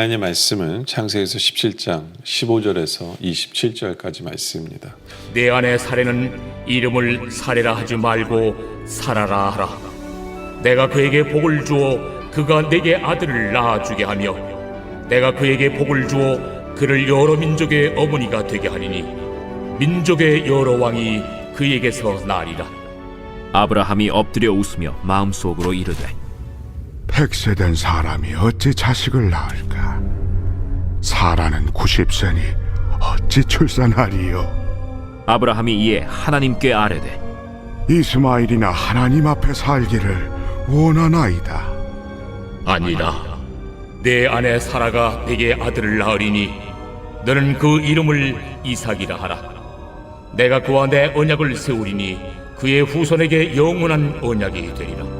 하나님의 말씀은 창세기에서 17장 15절에서 27절까지 말씀입니다. 내 안의 사례는 이름을 사례라 하지 말고 살아라 하라. 내가 그에게 복을 주어 그가 내게 아들을 낳아주게 하며 내가 그에게 복을 주어 그를 여러 민족의 어머니가 되게 하리니 민족의 여러 왕이 그에게서 나리라. 아브라함이 엎드려 웃으며 마음속으로 이르되 백세된 사람이 어찌 자식을 낳을까? 사라는 90세니 어찌 출산하리요? 아브라함이 이에 하나님께 아뢰되 이스마일이나 하나님 앞에 살기를 원하나이다. 아니라 내 아내 사라가 내게 아들을 낳으리니 너는 그 이름을 이삭이라 하라. 내가 그와 내 언약을 세우리니 그의 후손에게 영원한 언약이 되리라.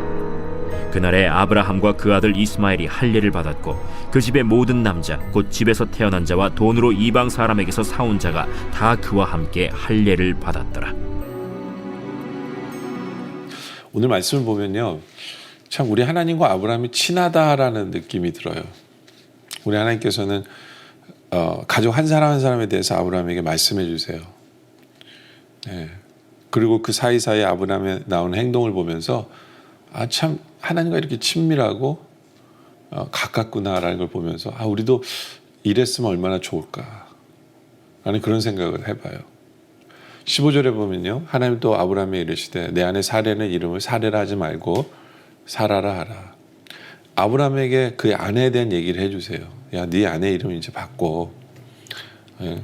그날에 아브라함과 그 아들 이스마엘이 할례를 받았고 그 집의 모든 남자 곧 집에서 태어난 자와 돈으로 이방 사람에게서 사온 자가 다 그와 함께 할례를 받았더라. 오늘 말씀을 보면요. 참 우리 하나님과 아브라함이 친하다라는 느낌이 들어요. 우리 하나님께서는 어, 가족 한 사람 한 사람에 대해서 아브라함에게 말씀해 주세요. 네. 그리고 그 사이사이 아브라함의 나오는 행동을 보면서 아 참 하나님과 이렇게 친밀하고 어, 가깝구나라는 걸 보면서 아 우리도 이랬으면 얼마나 좋을까 라는 그런 생각을 해봐요. 15절에 보면요. 하나님 또 아브라함에 이르시되 내 안에 사례는 이름을 사례라 하지 말고 사라라 하라. 아브라함에게 그 아내에 대한 얘기를 해주세요. 야, 네 아내 이름 이제 바꿔. 예.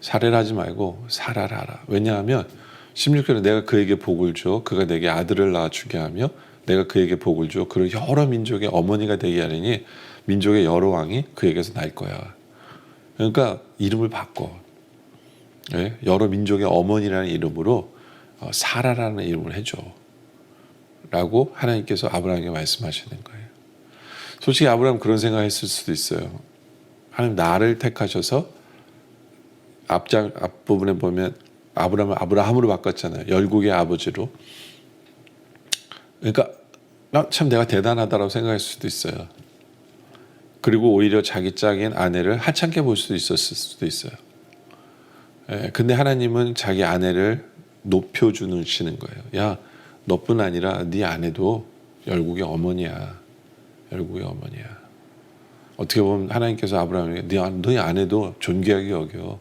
사례라 하지 말고 사라라 하라. 왜냐하면 16절에 내가 그에게 복을 줘. 그가 내게 아들을 낳아주게 하며 내가 그에게 복을 줘. 그를 여러 민족의 어머니가 되게 하리니 민족의 여러 왕이 그에게서 날 거야. 그러니까 이름을 바꿔. 예? 여러 민족의 어머니라는 이름으로 어, 사라라는 이름을 해줘. 라고 하나님께서 아브라함에게 말씀하시는 거예요. 솔직히 아브라함 그런 생각했을 수도 있어요. 하나님 나를 택하셔서 앞장 앞부분에 보면 아브라함을 아브라함으로 바꿨잖아요. 열국의 아버지로. 그러니까 나- 참 내가 대단하다라고 생각할 수도 있어요. 그리고 오히려 자기 짝인 아내를 하찮게 볼 수도 있었을 수도 있어요. 예, 근데 하나님은 자기 아내를 높여주시는 거예요. 야, 너뿐 아니라 네 아내도 열국의 어머니야. 열국의 어머니야. 어떻게 보면 하나님께서 아브라함에게 네, 아- 너희 아내도 존귀하게 여겨.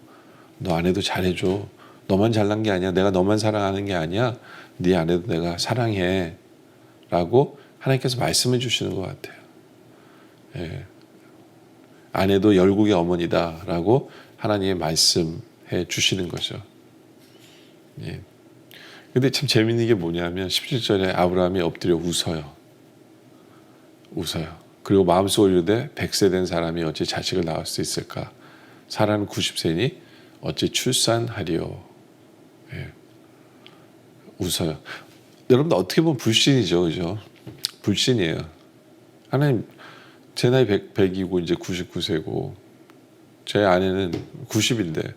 너 아내도 잘해줘. 너만 잘난 게 아니야. 내가 너만 사랑하는 게 아니야. 네 아내도 내가 사랑해. 라고 하나님께서 말씀해 주시는 것 같아요. 예. 아내도 열국의 어머니다라고 하나님의 말씀해 주시는 거죠. 예. 근데 참 재밌는 게 뭐냐면 17절에 아브라함이 엎드려 웃어요. 웃어요. 그리고 마음속으로 이르되 100세 된 사람이 어찌 자식을 낳을 수 있을까? 사라는 90세니 어찌 출산하리요. 예. 웃어요. 여러분들 어떻게 보면 불신이죠. 그죠? 불신이에요. 하나님 제 나이 100, 100이고 이제 99세고 제 아내는 90인데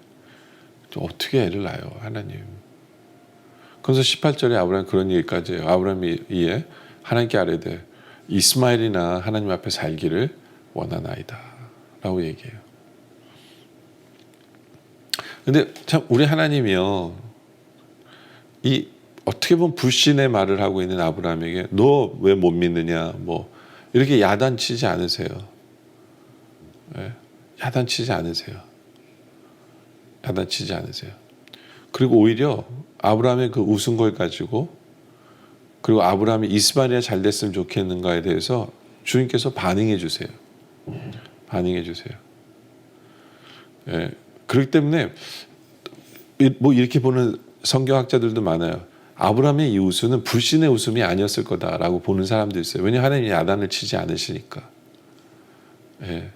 어떻게 애를 낳아요 하나님? 그래서 18절에 아브라함 그런 얘기까지 해요. 아브라함이 이에 하나님께 아뢰되 이스마엘이나 하나님 앞에 살기를 원하나이다 라고 얘기해요. 근데 참 우리 하나님이요 이 어떻게 보면 불신의 말을 하고 있는 아브라함에게 너 왜 못 믿느냐 뭐 이렇게 야단치지 않으세요. 예, 야단치지 않으세요. 야단치지 않으세요. 그리고 오히려 아브라함의 그 웃은 걸 가지고 그리고 아브라함이 이스마엘이 잘 됐으면 좋겠는가에 대해서 주님께서 반응해 주세요. 반응해 주세요. 예, 그렇기 때문에 이- 뭐 이렇게 보는 성경학자들도 많아요. 아브라함의 이 웃음은 불신의 웃음이 아니었을 거다라고 보는 사람도 있어요. 왜냐 하나님이 야단을 치지 않으시니까. 예.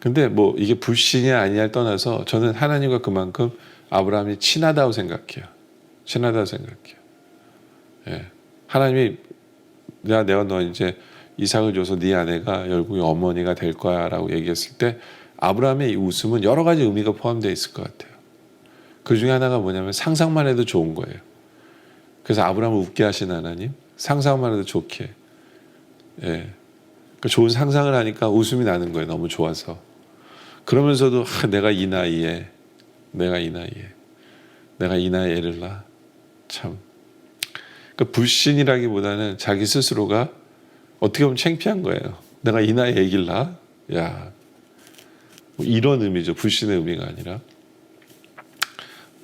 근데 뭐 이게 불신이 아니냐를 떠나서 저는 하나님과 그만큼 아브라함이 친하다고 생각해요. 친하다고 생각해요. 예. 하나님이 내가 내가 너 이제 이삭을 줘서 네 아내가 결국에 어머니가 될 거야라고 얘기했을 때 아브라함의 이 웃음은 여러 가지 의미가 포함되어 있을 것 같아요. 그 중에 하나가 뭐냐면 상상만 해도 좋은 거예요. 그래서 아브라함을 웃게 하신 하나님, 상상만 해도 좋게. 예. 그 좋은 상상을 하니까 웃음이 나는 거예요. 너무 좋아서. 그러면서도 아, 내가 이 나이에, 내가 이 나이에, 내가 이 나이에 애를 낳아. 참. 그 불신이라기보다는 자기 스스로가 어떻게 보면 창피한 거예요. 내가 이 나이에 애기를 낳아? 야. 뭐 이런 의미죠. 불신의 의미가 아니라.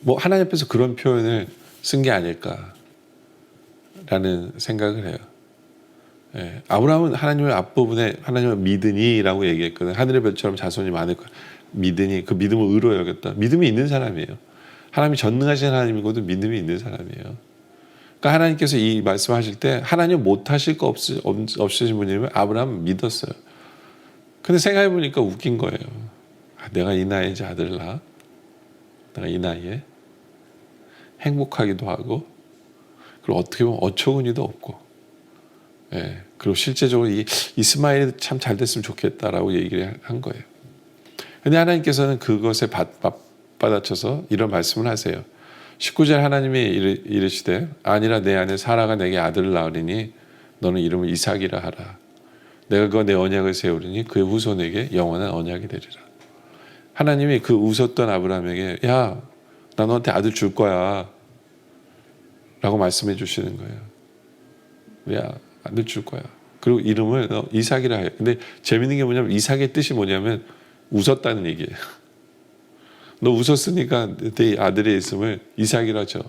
뭐 하나님 앞에서 그런 표현을 쓴 게 아닐까라는 생각을 해요. 예, 아브라함은 하나님의 앞부분에 하나님을 믿으니라고 얘기했거든. 하늘의 별처럼 자손이 많을 거야. 믿으니 그 믿음을 의로 여겼다. 믿음이 있는 사람이에요. 하나님이 전능하신 하나님이고도 믿음이 있는 사람이에요. 그러니까 하나님께서 이 말씀하실 때 하나님 못하실 거 없, 없으신 분이면 아브라함 믿었어요. 근데 생각해 보니까 웃긴 거예요. 아, 내가 이 나이에 아들을 낳아? 내가 이 나이에 행복하기도 하고 그리고 어떻게 보면 어처구니도 없고 예, 그리고 실제적으로 이 이스마엘이 참 잘 됐으면 좋겠다라고 얘기를 한 거예요. 근데 하나님께서는 그것에 받, 받, 받아쳐서 이런 말씀을 하세요. 19절 하나님이 이르, 이르시되 아니라 내 안에 사라가 내게 아들을 낳으리니 너는 이름을 이삭이라 하라. 내가 그내 언약을 세우리니 그의 후손에게 영원한 언약이 되리라. 하나님이 그 웃었던 아브라함에게 야, 나 너한테 아들 줄 거야. 라고 말씀해 주시는 거예요. 야, 아들 줄 거야. 그리고 이름을 너 이삭이라 해. 근데 재밌는 게 뭐냐면 이삭의 뜻이 뭐냐면 웃었다는 얘기예요. 너 웃었으니까 내 아들의 있음을 이삭이라 줘.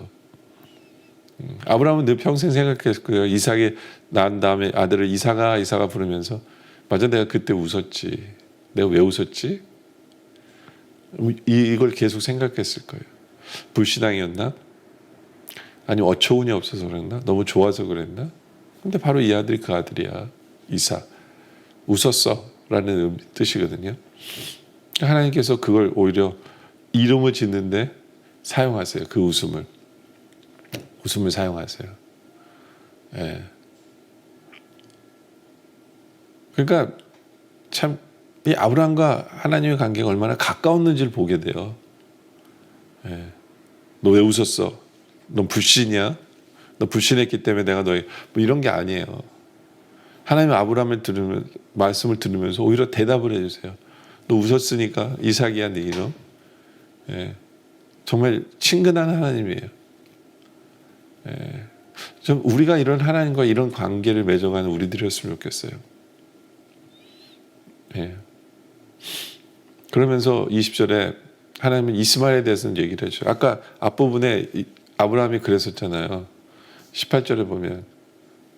음, 아브라함은 늘 평생 생각했을 거예요. 이삭이 난 다음에 아들을 이삭아 이삭아 부르면서 맞아 내가 그때 웃었지. 내가 왜 웃었지? 이- 이걸 계속 생각했을 거예요. 불신앙이었나? 아니 어처구니 없어서 그랬나? 너무 좋아서 그랬나? 근데 바로 이 아들이 그 아들이야. 이삭. 웃었어 라는 음- 뜻이거든요. 하나님께서 그걸 오히려 이름을 짓는데 사용하세요. 그 웃음을. 웃음을 사용하세요. 예. 그러니까 참 이 아브라함과 하나님의 관계가 얼마나 가까웠는지를 보게 돼요. 예. 너 왜 웃었어? 넌 불신이야? 너 불신했기 때문에 내가 너의 뭐 이런 게 아니에요. 하나님 아브라함을 들으면 말씀을 들으면서 오히려 대답을 해주세요. 너 웃었으니까 이삭이야 네 이름. 예. 정말 친근한 하나님이에요. 예. 좀 우리가 이런 하나님과 이런 관계를 맺어가는 우리들이었으면 좋겠어요. 예. 그러면서 20절에 하나님은 이스마엘에 대해서는 얘기를 해줘요. 아까 앞부분에 이- 아브라함이 그랬었잖아요. 18절에 보면,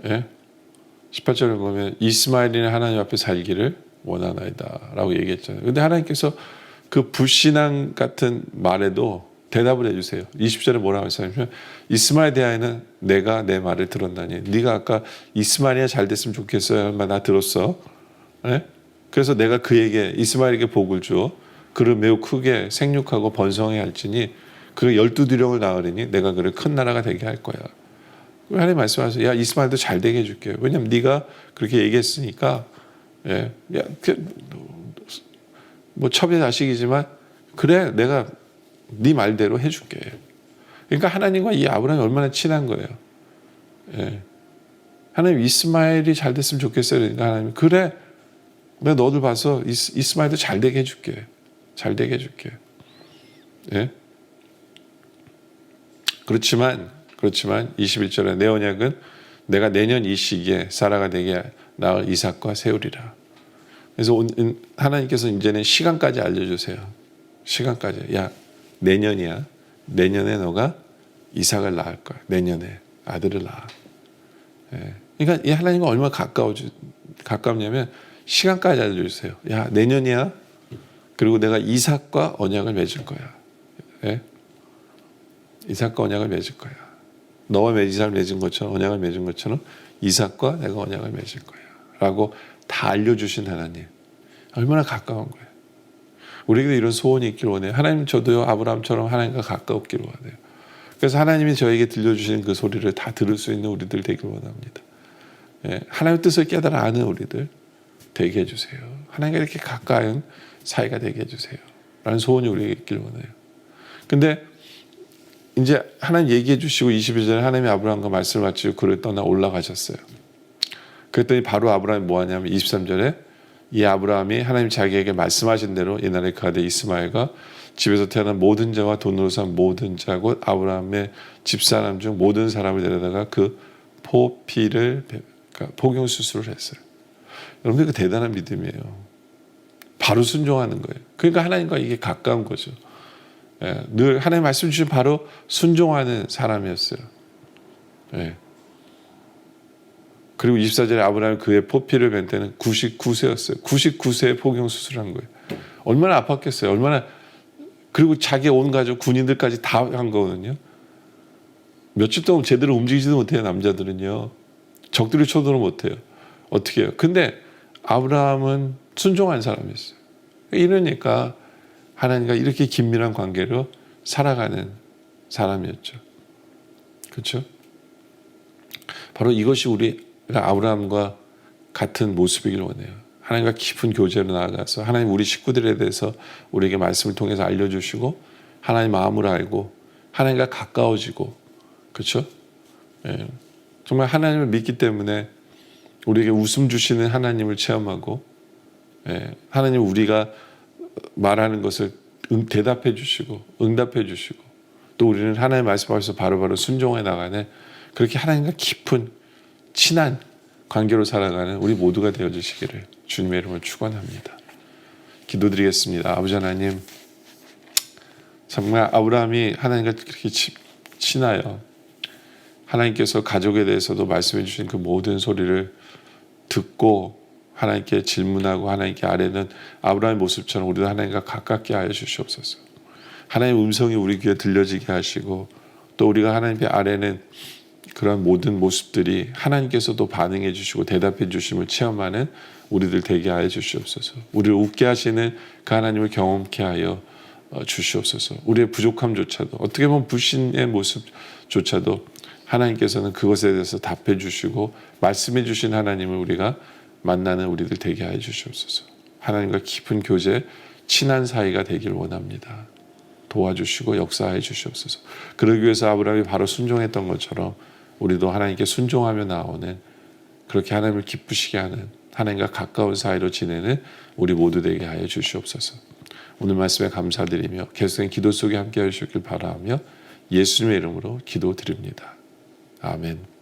예? 18절에 보면 이스마엘이는 하나님 앞에 살기를 원하나이다 라고 얘기했잖아요. 근데 하나님께서 그 불신앙 같은 말에도 대답을 해주세요. 20절에 뭐라고 했냐면 이스마엘에 대하여는 내가 내 말을 들었나니 네가 아까 이스마엘이 잘 됐으면 좋겠어요 나 들었어. 예? 그래서 내가 그에게 이스마엘에게 복을 주어 그를 매우 크게 생육하고 번성해 할지니 그를 열두 두령을 낳으리니 내가 그를 큰 나라가 되게 할 거야. 하나님 말씀하세요. 야 이스마엘도 잘 되게 해줄게. 왜냐면 네가 그렇게 얘기했으니까 예, 야, 그, 뭐 첩의 자식이지만 그래 내가 네 말대로 해줄게. 그러니까 하나님과 이 아브라함이 얼마나 친한 거예요. 예. 하나님 이스마엘이 잘 됐으면 좋겠어요. 그러니까 하나님 그래 내가 너를 봐서 이스, 이스마엘도 잘 되게 해줄게. 잘 되게 해줄게. 예? 그렇지만 그렇지만 21절에 내 언약은 내가 내년 이 시기에 사라가 되게 낳을 이삭과 세우리라. 그래서 온- 은- 하나님께서 이제는 시간까지 알려주세요. 시간까지. 야 내년이야. 내년에 너가 이삭을 낳을 거야. 내년에. 아들을 낳아. 예. 그러니까 이 하나님과 얼마나 가까워지 가깝냐면 시간까지 알려주세요. 야 내년이야. 그리고 내가 이삭과 언약을 맺을 거야. 예? 이삭과 언약을 맺을 거야. 너와 이삭을 맺은 것처럼 언약을 맺은 것처럼 이삭과 내가 언약을 맺을 거야. 라고 다 알려주신 하나님. 얼마나 가까운 거예요. 우리에게도 이런 소원이 있길 원해요. 하나님 저도요 아브라함처럼 하나님과 가까웠기를 원해요. 그래서 하나님이 저에게 들려주시는 그 소리를 다 들을 수 있는 우리들 되길 원합니다. 예, 하나님의 뜻을 깨달아 아는 우리들 되게 해주세요. 하나님과 이렇게 가까운 사이가 되게 해주세요. 라는 소원이 우리에게 있길 원해요. 근데 이제 하나님 얘기해 주시고 22절에 하나님이 아브라함과 말씀을 마치고 그를 떠나 올라가셨어요. 그랬더니 바로 아브라함이 뭐 하냐면 23절에 이 아브라함이 하나님 자기에게 말씀하신 대로 옛날에 그 아들 이스마엘과 집에서 태어난 모든 자와 돈으로 산 모든 자곧 아브라함의 집사람 중 모든 사람을 데려다가 그 포피를 그러니까 포경 수술을 했어요. 여러분들 그 대단한 믿음이에요. 바로 순종하는 거예요. 그러니까 하나님과 이게 가까운 거죠. 예, 늘 하나님 말씀 주신 바로 순종하는 사람이었어요. 예. 그리고 24절에 아브라함이 그의 포피를 뵌 때는 99세였어요. 99세에 포경 수술한 거예요. 얼마나 아팠겠어요. 얼마나 그리고 자기 온 가족 군인들까지 다 한 거거든요. 며칠 동안 제대로 움직이지도 못해요. 남자들은요. 적들이 쳐도를 못해요. 어떻게 해요? 근데 아브라함은 순종한 사람이었어요. 이러니까 하나님과 이렇게 긴밀한 관계로 살아가는 사람이었죠. 그렇죠? 바로 이것이 우리가 아브라함과 같은 모습이길 원해요. 하나님과 깊은 교제로 나아가서 하나님 우리 식구들에 대해서 우리에게 말씀을 통해서 알려주시고 하나님 마음을 알고 하나님과 가까워지고 그렇죠? 예. 정말 하나님을 믿기 때문에 우리에게 웃음 주시는 하나님을 체험하고 예. 하나님 우리가 말하는 것을 응, 대답해 주시고 응답해 주시고 또 우리는 하나님 말씀하셔서 바로바로 순종해 나가는 그렇게 하나님과 깊은 친한 관계로 살아가는 우리 모두가 되어 주시기를 주님의 이름으로 축원합니다. 기도드리겠습니다. 아버지 하나님 정말 아브라함이 하나님과 그렇게 치- 친하여 하나님께서 가족에 대해서도 말씀해 주신 그 모든 소리를 듣고 하나님께 질문하고 하나님께 아뢰는 아브라함의 모습처럼 우리도 하나님과 가깝게 하여 주시옵소서. 하나님의 음성이 우리 귀에 들려지게 하시고 또 우리가 하나님께 아뢰는 그런 모든 모습들이 하나님께서도 반응해 주시고 대답해 주심을 체험하는 우리들 되게 하여 주시옵소서. 우리를 웃게 하시는 그 하나님을 경험케 하여 어, 주시옵소서. 우리의 부족함조차도 어떻게 보면 불신의 모습조차도 하나님께서는 그것에 대해서 답해 주시고 말씀해 주신 하나님을 우리가 만나는 우리들 되게 하여 주시옵소서. 하나님과 깊은 교제, 친한 사이가 되길 원합니다. 도와주시고 역사해 주시옵소서. 그러기 위해서 아브라함이 바로 순종했던 것처럼 우리도 하나님께 순종하며 나오는 그렇게 하나님을 기쁘시게 하는 하나님과 가까운 사이로 지내는 우리 모두 되게 하여 주시옵소서. 오늘 말씀에 감사드리며 계속된 기도 속에 함께 하시길 바라며 예수님의 이름으로 기도드립니다. 아멘.